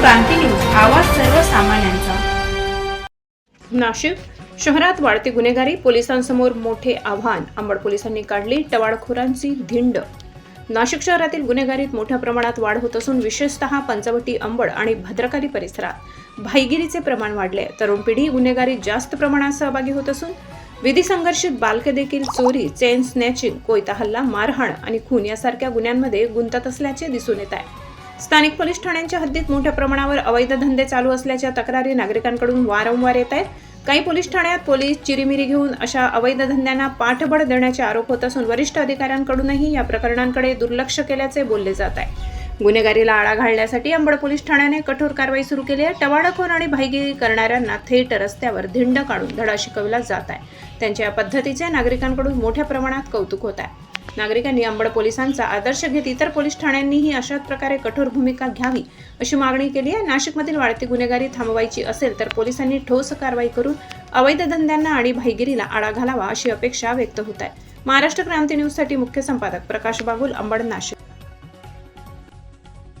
क्रांती news आवाज सर्वसामान्यांचा. नाशिक शहरात वाढती गुन्हेगारी पोलिसांसमोर मोठे आव्हान अंबड पोलिसांनी काढली टवाळखोरांची धिंड. नाशिक शहरातील गुन्हेगारीत मोठ्या प्रमाणात वाढ होत असून विशेषतः पंचवटी अंबड आणि भद्रकारी परिसरात भाईगिरीचे प्रमाण वाढले. तरुण पिढी गुन्हेगारीत जास्त प्रमाणात सहभागी होत असून विधी संघर्षित बालके देखील चोरी चेन स्नॅचिंग कोयता हल्ला मारहाण आणि खून यासारख्या गुन्ह्यांमध्ये गुंतत असल्याचे दिसून येत आहे. स्थानिक पोलीस ठाण्यांच्या हद्दीत मोठ्या प्रमाणावर अवैध धंदे चालू असल्याच्या तक्रारी नागरिकांकडून वारंवार येत आहेत. काही पोलीस ठाण्यात पोलीस चिरीमिरी घेऊन अशा अवैध धंद्यांना पाठबळ देण्याचे आरोप होत असून वरिष्ठ अधिकाऱ्यांकडूनही या प्रकरणांकडे दुर्लक्ष केल्याचे बोलले जात आहे. गुन्हेगारीला आळा घालण्यासाठी अंबड पोलीस ठाण्याने कठोर कारवाई सुरू केली आहे. टवाळखोर आणि भाईगिरी करणाऱ्यांना थेट रस्त्यावर धिंड काढून धडा शिकवला जात आहे. त्यांच्या या पद्धतीचे नागरिकांकडून मोठ्या प्रमाणात कौतुक होत आहे. नागरिकांनी अंबड पोलिसांचा आदर्श घेत इतर पोलीस ठाण्यांनीही अशाच प्रकारे कठोर भूमिका घ्यावी अशी मागणी केली आहे. नाशिकमधील वाढती गुन्हेगारी थांबवायची असेल तर पोलिसांनी ठोस कारवाई करून अवैध धंद्यांना आणि भाईगिरीला आळा घालावा अशी अपेक्षा व्यक्त होत आहे. महाराष्ट्र क्रांती न्यूजसाठी मुख्य संपादक प्रकाश बागुल अंबड नाशिक.